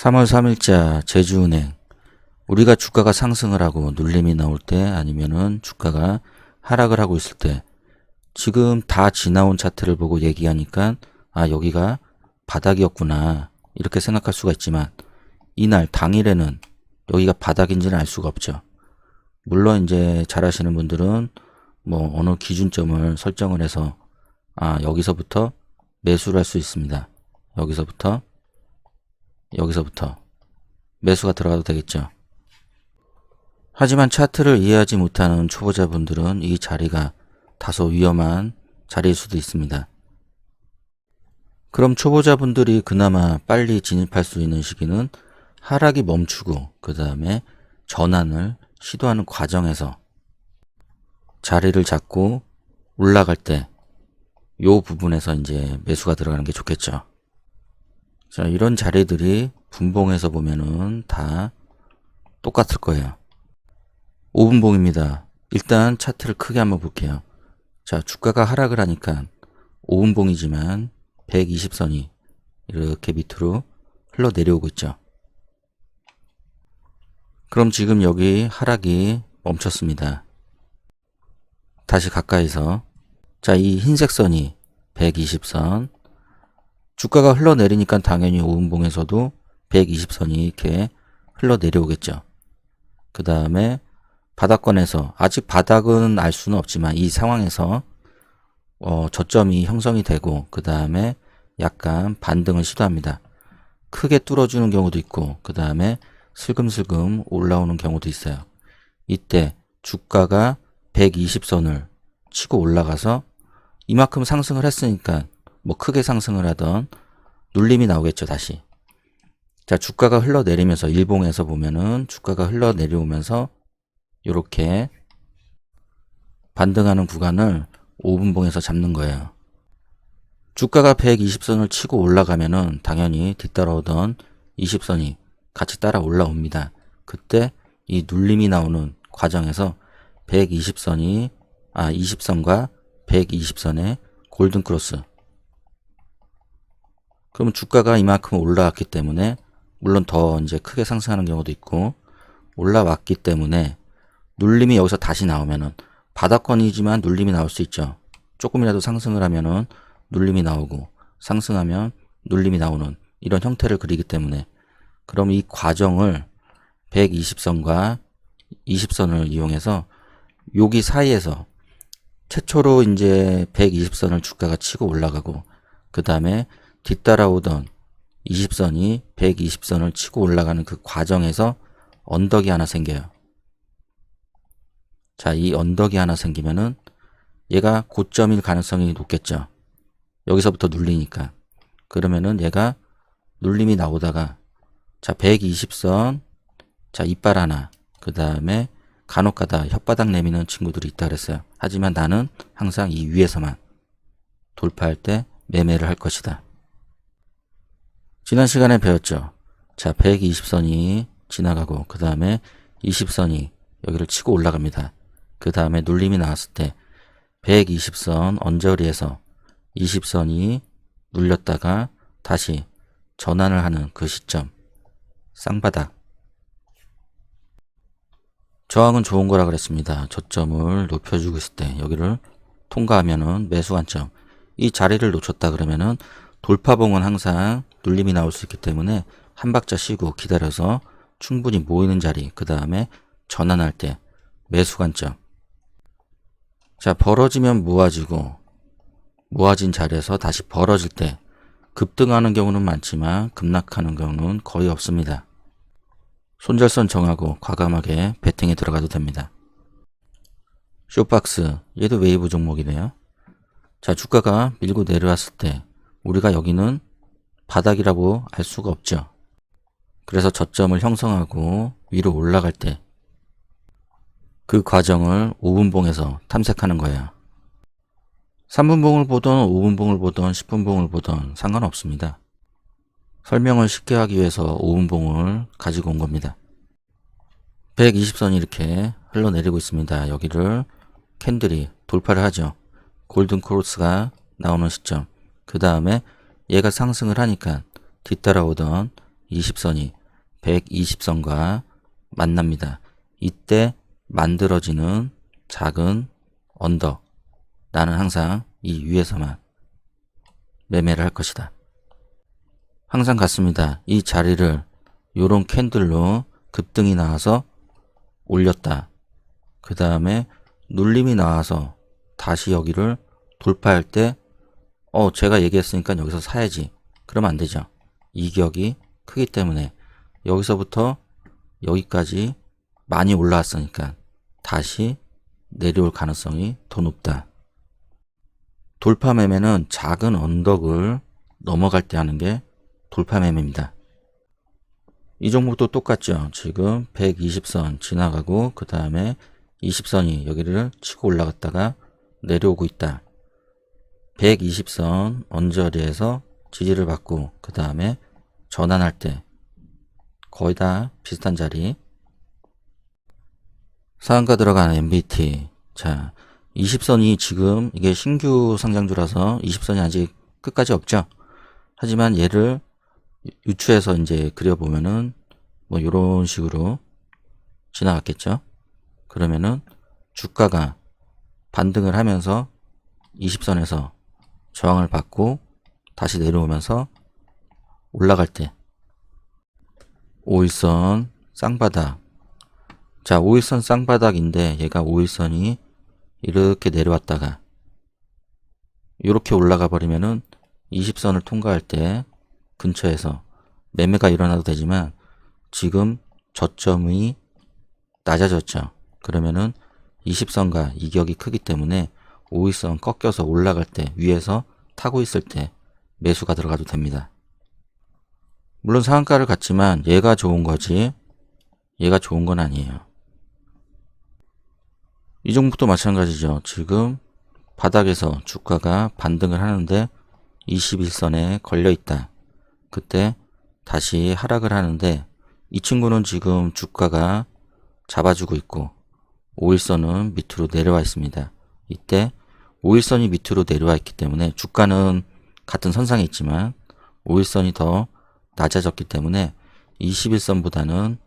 3월 3일자 제주은행 우리가 주가가 상승을 하고 눌림이 나올 때 아니면은 주가가 하락을 하고 있을 때 지금 다 지나온 차트를 보고 얘기하니까 아 여기가 바닥이었구나 이렇게 생각할 수가 있지만 이날 당일에는 여기가 바닥인지는 알 수가 없죠. 물론 이제 잘 아시는 분들은 뭐 어느 기준점을 설정을 해서 아 여기서부터 매수를 할 수 있습니다. 여기서부터 여기서부터 매수가 들어가도 되겠죠. 하지만 차트를 이해하지 못하는 초보자분들은 이 자리가 다소 위험한 자리일 수도 있습니다. 그럼 초보자분들이 그나마 빨리 진입할 수 있는 시기는 하락이 멈추고 그 다음에 전환을 시도하는 과정에서 자리를 잡고 올라갈 때 요 부분에서 이제 매수가 들어가는 게 좋겠죠. 자, 이런 자리들이 분봉에서 보면은 다 똑같을 거예요. 5분봉입니다. 일단 차트를 크게 한번 볼게요. 자, 주가가 하락을 하니까 5분봉이지만 120선이 이렇게 밑으로 흘러 내려오고 있죠. 그럼 지금 여기 하락이 멈췄습니다. 다시 가까이서 자, 이 흰색 선이 120선 주가가 흘러내리니까 당연히 5분봉에서도 120선이 이렇게 흘러내려오겠죠. 그 다음에 바닥권에서 아직 바닥은 알 수는 없지만 이 상황에서 어, 저점이 형성이 되고 그 다음에 약간 반등을 시도합니다. 크게 뚫어주는 경우도 있고 그 다음에 슬금슬금 올라오는 경우도 있어요. 이때 주가가 120선을 치고 올라가서 이만큼 상승을 했으니까 뭐 크게 상승을 하던 눌림이 나오겠죠 다시. 자 주가가 흘러내리면서 일봉에서 보면은 주가가 흘러내려오면서 이렇게 반등하는 구간을 5분봉에서 잡는 거예요. 주가가 120선을 치고 올라가면은 당연히 뒤따라오던 20선이 같이 따라 올라옵니다. 그때 이 눌림이 나오는 과정에서 120선이 아 20선과 120선의 골든 크로스 그러면 주가가 이만큼 올라왔기 때문에 물론 더 이제 크게 상승하는 경우도 있고 올라왔기 때문에 눌림이 여기서 다시 나오면은 바닥권이지만 눌림이 나올 수 있죠. 조금이라도 상승을 하면은 눌림이 나오고 상승하면 눌림이 나오는 이런 형태를 그리기 때문에 그럼 이 과정을 120선과 20선을 이용해서 여기 사이에서 최초로 이제 120선을 주가가 치고 올라가고 그 다음에 뒤따라오던 20선이 120선을 치고 올라가는 그 과정에서 언덕이 하나 생겨요. 자, 이 언덕이 하나 생기면은 얘가 고점일 가능성이 높겠죠. 여기서부터 눌리니까. 그러면은 얘가 눌림이 나오다가 자, 120선 자, 이빨 하나. 그 다음에 간혹 가다 혓바닥 내미는 친구들이 있다 그랬어요. 하지만 나는 항상 이 위에서만 돌파할 때 매매를 할 것이다. 지난 시간에 배웠죠. 자, 120선이 지나가고 그 다음에 20선이 여기를 치고 올라갑니다. 그 다음에 눌림이 나왔을 때 120선 언저리에서 20선이 눌렸다가 다시 전환을 하는 그 시점 쌍바닥 저항은 좋은 거라 그랬습니다. 저점을 높여주고 있을 때 여기를 통과하면은 매수 관점 이 자리를 놓쳤다 그러면은 돌파봉은 항상 눌림이 나올 수 있기 때문에 한 박자 쉬고 기다려서 충분히 모이는 자리 그 다음에 전환할 때 매수 관점 자 벌어지면 모아지고 모아진 자리에서 다시 벌어질 때 급등하는 경우는 많지만 급락하는 경우는 거의 없습니다. 손절선 정하고 과감하게 베팅에 들어가도 됩니다. 쇼박스 얘도 웨이브 종목이네요. 자 주가가 밀고 내려왔을 때 우리가 여기는 바닥이라고 알 수가 없죠. 그래서 저점을 형성하고 위로 올라갈 때 그 과정을 5분봉에서 탐색하는 거예요. 3분봉을 보던 5분봉을 보던 10분봉을 보던 상관없습니다. 설명을 쉽게 하기 위해서 5분봉을 가지고 온 겁니다. 120선이 이렇게 흘러내리고 있습니다. 여기를 캔들이 돌파를 하죠. 골든 크로스가 나오는 시점. 그 다음에 얘가 상승을 하니까 뒤따라오던 20선이 120선과 만납니다. 이때 만들어지는 작은 언덕. 나는 항상 이 위에서만 매매를 할 것이다. 항상 같습니다. 이 자리를 요런 캔들로 급등이 나와서 올렸다. 그 다음에 눌림이 나와서 다시 여기를 돌파할 때, 어, 제가 얘기했으니까 여기서 사야지. 그러면 안 되죠. 이격이 크기 때문에 여기서부터 여기까지 많이 올라왔으니까 다시 내려올 가능성이 더 높다. 돌파 매매는 작은 언덕을 넘어갈 때 하는 게 돌파 매매입니다. 이 종목도 똑같죠. 지금 120선 지나가고 그 다음에 20선이 여기를 치고 올라갔다가 내려오고 있다. 120선 언저리에서 지지를 받고 그 다음에 전환할 때 거의 다 비슷한 자리. 상한가 들어간 MBT 자 20선이 지금 이게 신규 상장주라서 20선이 아직 끝까지 없죠. 하지만 얘를 유추해서 이제 그려보면은 뭐 이런 식으로 지나갔겠죠. 그러면은 주가가 반등을 하면서 20선에서 저항을 받고 다시 내려오면서 올라갈 때 5일선 쌍바닥 자 5일선 쌍바닥인데 얘가 5일선이 이렇게 내려왔다가 이렇게 올라가 버리면은 20선을 통과할 때 근처에서 매매가 일어나도 되지만 지금 저점이 낮아졌죠. 그러면은 20선과 이격이 크기 때문에 5일선 꺾여서 올라갈 때 위에서 타고 있을 때 매수가 들어가도 됩니다. 물론 상한가를 갖지만 얘가 좋은 거지 얘가 좋은 건 아니에요. 이 종목도 마찬가지죠. 지금 바닥에서 주가가 반등을 하는데 21선에 걸려 있다. 그때 다시 하락을 하는데 이 친구는 지금 주가가 잡아주고 있고 5일선은 밑으로 내려와 있습니다. 이때 5일선이 밑으로 내려와 있기 때문에 주가는 같은 선상에 있지만 5일선이 더 낮아졌기 때문에 21선보다는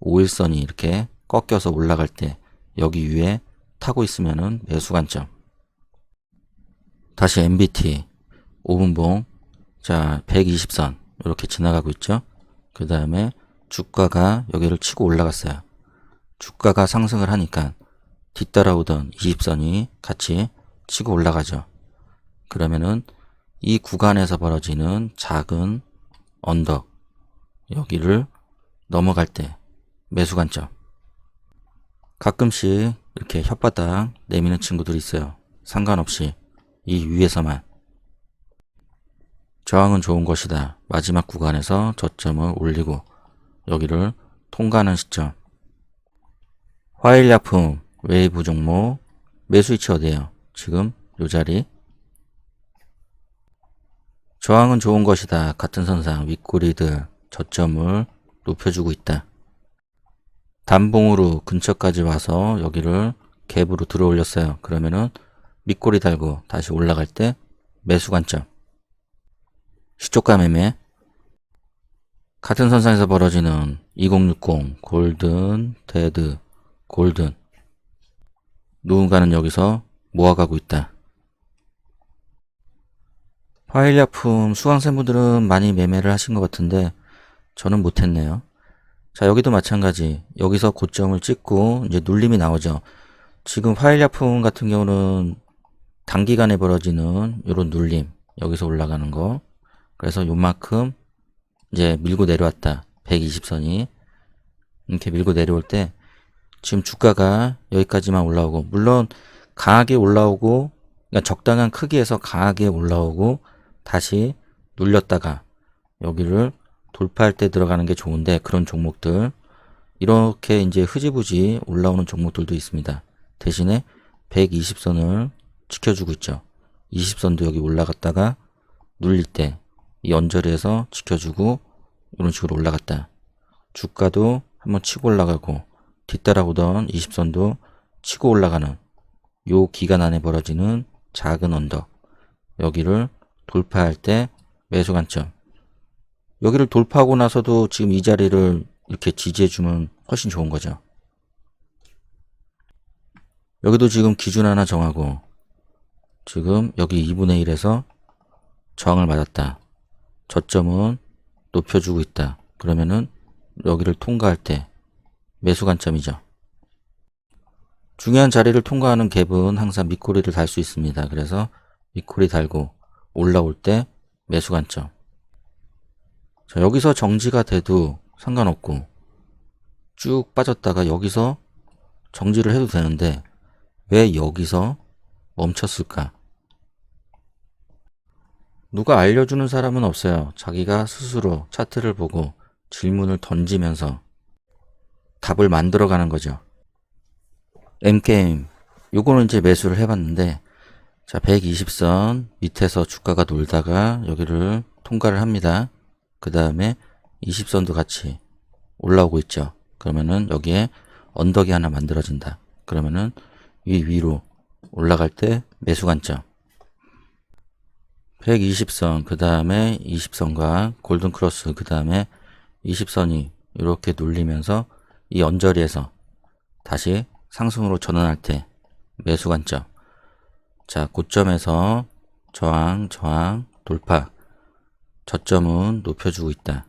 5일선이 이렇게 꺾여서 올라갈 때 여기 위에 타고 있으면은 매수 관점. 다시 MBT 5분봉 자 120선 이렇게 지나가고 있죠. 그 다음에 주가가 여기를 치고 올라갔어요. 주가가 상승을 하니까 뒤따라오던 20선이 같이 치고 올라가죠. 그러면은 이 구간에서 벌어지는 작은 언덕 여기를 넘어갈 때 매수 관점 가끔씩 이렇게 혓바닥 내미는 친구들이 있어요. 상관없이 이 위에서만 저항은 좋은 것이다. 마지막 구간에서 저점을 올리고 여기를 통과하는 시점 화일약품 웨이브 종목 매수 위치 어디에요? 지금 요 자리 저항은 좋은 것이다. 같은 선상 윗꼬리들 저점을 높여주고 있다. 단봉으로 근처까지 와서 여기를 갭으로 들어 올렸어요. 그러면은 밑꼬리 달고 다시 올라갈 때 매수 관점. 시초가 매매. 같은 선상에서 벌어지는 2060 골든 데드 골든 누군가는 여기서 모아가고 있다. 화일약품 수강생분들은 많이 매매를 하신 것 같은데 저는 못했네요. 자 여기도 마찬가지 여기서 고점을 찍고 이제 눌림이 나오죠. 지금 화일약품 같은 경우는 단기간에 벌어지는 이런 눌림 여기서 올라가는 거 그래서 요만큼 이제 밀고 내려왔다 120선이 이렇게 밀고 내려올 때 지금 주가가 여기까지만 올라오고 물론 강하게 올라오고 그러니까 적당한 크기에서 강하게 올라오고 다시 눌렸다가 여기를 돌파할 때 들어가는 게 좋은데 그런 종목들 이렇게 이제 흐지부지 올라오는 종목들도 있습니다. 대신에 120선을 지켜주고 있죠. 20선도 여기 올라갔다가 눌릴 때이 언저리에서 지켜주고 이런 식으로 올라갔다. 주가도 한번 치고 올라가고 뒤따라오던 20선도 치고 올라가는 요 기간 안에 벌어지는 작은 언덕 여기를 돌파할 때 매수 관점 여기를 돌파하고 나서도 지금 이 자리를 이렇게 지지해주면 훨씬 좋은 거죠. 여기도 지금 기준 하나 정하고 지금 여기 2분의 1에서 저항을 맞았다. 저점은 높여주고 있다. 그러면은 여기를 통과할 때 매수 관점이죠. 중요한 자리를 통과하는 갭은 항상 밑꼬리를 달 수 있습니다. 그래서 밑꼬리 달고 올라올 때 매수 관점. 자, 여기서 정지가 돼도 상관없고 쭉 빠졌다가 여기서 정지를 해도 되는데 왜 여기서 멈췄을까? 누가 알려주는 사람은 없어요. 자기가 스스로 차트를 보고 질문을 던지면서 답을 만들어가는 거죠. M게임. 요거는 이제 매수를 해봤는데, 자, 120선 밑에서 주가가 놀다가 여기를 통과를 합니다. 그 다음에 20선도 같이 올라오고 있죠. 그러면은 여기에 언덕이 하나 만들어진다. 그러면은 위 위로 올라갈 때 매수 관점. 120선, 그 다음에 20선과 골든 크로스, 그 다음에 20선이 이렇게 눌리면서 이 언저리에서 다시 상승으로 전환할 때 매수 관점. 자, 고점에서 저항, 저항, 돌파. 저점은 높여주고 있다.